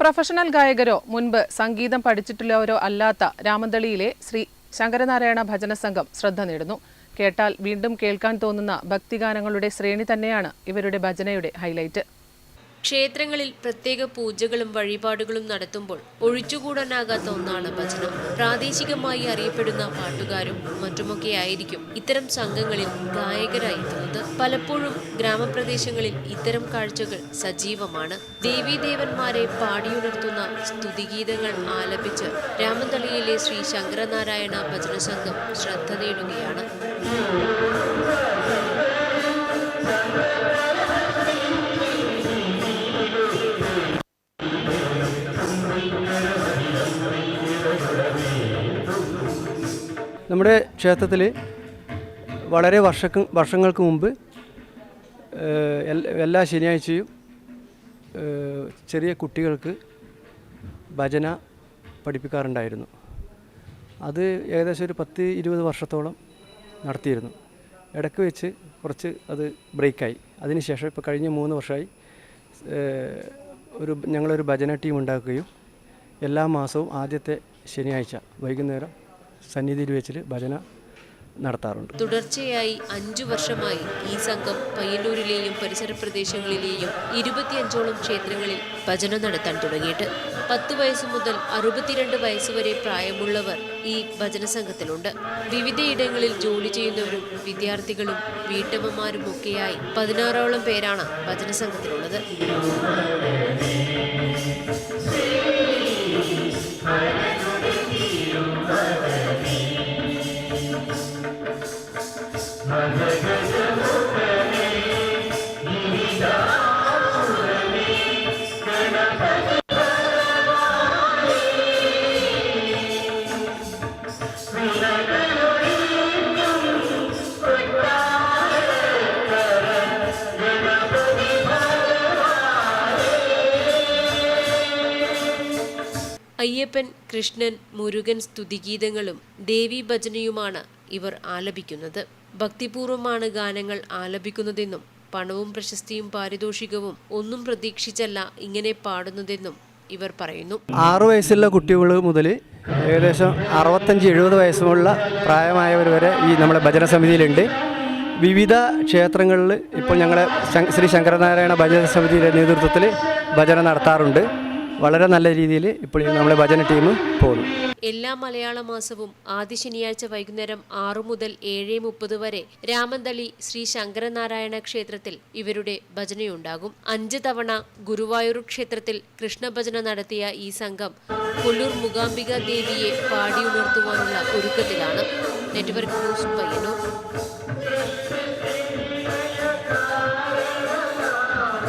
Professional ഗായകരോ മുൻപ് സംഗീതം പഠിച്ചിട്ടുള്ളവരോ അല്ലാത്ത രാമന്തളിയിലെ ശ്രീ ശങ്കരനാരായണ ഭജന സംഘം ശ്രദ്ധ നേടുന്നു. കേട്ടാൽ വീണ്ടും കേൾക്കാൻ തോന്നുന്ന ഭക്തിഗാനങ്ങളുടെ ശ്രേണി തന്നെയാണ് ഇവരുടെ ഭജനയുടെ ഹൈലൈറ്റ്. ക്ഷേത്രങ്ങളിൽ പ്രത്യേക പൂജകളും വഴിപാടുകളും നടത്തുമ്പോൾ ഒഴിച്ചുകൂടാനാകാത്ത ഒന്നാണ് ഭജന. പ്രാദേശികമായി അറിയപ്പെടുന്ന പാട്ടുകാരും മറ്റുമൊക്കെ ആയിരിക്കും ഇത്തരം സംഘങ്ങളിൽ ഗായകരായി എത്തുന്നത് പലപ്പോഴും ഗ്രാമപ്രദേശങ്ങളിൽ ഇത്തരം കാഴ്ചകൾ സജീവമാണ്. ദേവീദേവന്മാരെ പാടിയുണർത്തുന്ന സ്തുതിഗീതങ്ങൾ ആലപിച്ച് രാമന്തളിയിലെ ശ്രീ ശങ്കരനാരായണ ഭജന സംഘം ശ്രദ്ധ നേടുകയാണ്. നമ്മുടെ ക്ഷേത്രത്തിൽ വളരെ വർഷക്ക് വർഷങ്ങൾക്ക് മുമ്പ് എല്ലാ ശനിയാഴ്ചയും ചെറിയ കുട്ടികൾക്ക് ഭജന പഠിപ്പിക്കാറുണ്ടായിരുന്നു. അത് ഏകദേശം ഒരു പത്ത് ഇരുപത് വർഷത്തോളം നടത്തിയിരുന്നു. ഇടയ്ക്ക് വെച്ച് കുറച്ച് അത് ബ്രേക്കായി. അതിനുശേഷം ഇപ്പോൾ കഴിഞ്ഞ മൂന്ന് വർഷമായി ഒരു ഞങ്ങളൊരു ഭജന ടീം ഉണ്ടാക്കുകയും എല്ലാ മാസവും ആദ്യത്തെ ശനിയാഴ്ച വൈകുന്നേരം സന്നിധിയിൽ വെച്ചിൽ ഭജന നടത്താറുണ്ട്. തുടർച്ചയായി അഞ്ചു വർഷമായി ഈ സംഘം പയ്യന്നൂരിലെയും പരിസര പ്രദേശങ്ങളിലെയും ഇരുപത്തിയഞ്ചോളം ക്ഷേത്രങ്ങളിൽ ഭജന നടത്താൻ തുടങ്ങിയിട്ട് പത്ത് വയസ്സ് മുതൽ അറുപത്തിരണ്ട് വയസ്സുവരെ പ്രായമുള്ളവർ ഈ ഭജന സംഘത്തിലുണ്ട്. വിവിധയിടങ്ങളിൽ ജോലി ചെയ്യുന്നവരും വിദ്യാർത്ഥികളും വീട്ടമ്മമാരും ഒക്കെയായി പതിനാറോളം പേരാണ് ഭജന സംഘത്തിലുള്ളത്. അയ്യപ്പൻ കൃഷ്ണൻ മുരുകൻ സ്തുതിഗീതങ്ങളും ദേവി ഭജനയുമാണ് ഇവർ ആലപിക്കുന്നത്. ഭക്തിപൂർവമാണ് ഗാനങ്ങൾ ആലപിക്കുന്നതെന്നും പണവും പ്രശസ്തിയും പാരിതോഷികവും ഒന്നും പ്രതീക്ഷിച്ചല്ല ഇങ്ങനെ പാടുന്നതെന്നും ഇവർ പറയുന്നു. ആറു വയസ്സുള്ള കുട്ടികൾ മുതൽ ഏകദേശം അറുപത്തഞ്ച് എഴുപത് വയസ്സുമുള്ള പ്രായമായവർ വരെ ഈ നമ്മുടെ ഭജന സമിതിയിലുണ്ട് വിവിധ ക്ഷേത്രങ്ങളിൽ ഇപ്പോൾ ഞങ്ങളെ ശ്രീ ശങ്കരനാരായണ ഭജന സമിതിയുടെ നേതൃത്വത്തിൽ ഭജന നടത്താറുണ്ട്. വളരെ നല്ല രീതിയിൽ ഇപ്പോൾ നമ്മുടെ ഭജന ടീം പോകുന്നു. എല്ലാ മലയാള മാസവും ആദ്യ ശനിയാഴ്ച വൈകുന്നേരം ആറു മുതൽ ഏഴ് മുപ്പത് വരെ രാമന്തളി ശ്രീ ശങ്കരനാരായണ ക്ഷേത്രത്തിൽ ഇവരുടെ ഭജനയുണ്ടാകും. അഞ്ച് തവണ ഗുരുവായൂർ ക്ഷേത്രത്തിൽ കൃഷ്ണഭജന നടത്തിയ ഈ സംഘം കൊല്ലൂർ മുഖാംബിക ദേവിയെ പാടിയുണർത്തുവാനുള്ള ഒരുക്കത്തിലാണ്. Network news Payyanur.